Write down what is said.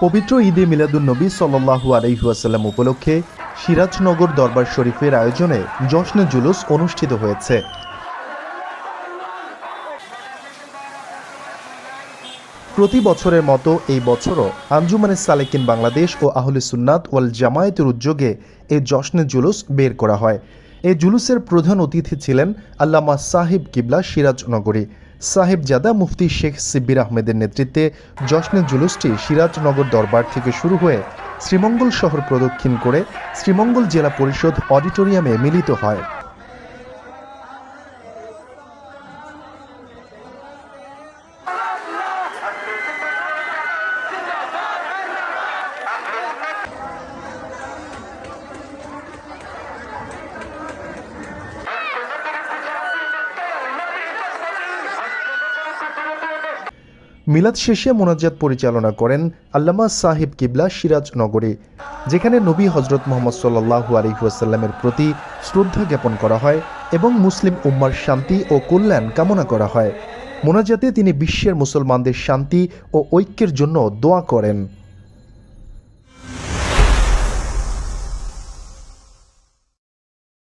পবিত্র ঈদে মিলাদুন্নবী সাল্লাহু আলহিহাসাল্লাম উপলক্ষে সিরাজনগর দরবার শরীফের আয়োজনে জশ্নে জুলুস অনুষ্ঠিত হয়েছে। প্রতি বছরের মতো এই বছরও আঞ্জুমানে সালেকিন বাংলাদেশ ও আহলে সুন্নাত ওয়াল জামায়াতের উদ্যোগে এই জশ্নে জুলুস বের করা হয়। এই জুলুসের প্রধান অতিথি ছিলেন আল্লামা সাহিব কিবলা সিরাজনগরী। সাহেব জাদা মুফতি শেখ সিব্বির আহমেদের নেতৃত্বে জশ্নে জুলুসটি সিরাজনগর দরবার থেকে শুরু হয়ে শ্রীমঙ্গল শহর প্রদক্ষিণ করে শ্রীমঙ্গল জেলা পরিষদ অডিটোরিয়ামে মিলিত হয়। মিলাদ শেষে মোনাজাত পরিচালনা করেন আল্লামা সাহেব কিবলা সিরাজনগরী, যেখানে নবী হজরত মোহাম্মদ সাল্লাহু আলহিহাসাল্লামের প্রতি শ্রদ্ধা জ্ঞাপন করা হয় এবং মুসলিম উম্মার শান্তি ও কল্যাণ কামনা করা হয়। মোনাজাতে তিনি বিশ্বের মুসলমানদের শান্তি ও ঐক্যের জন্য দোয়া করেন।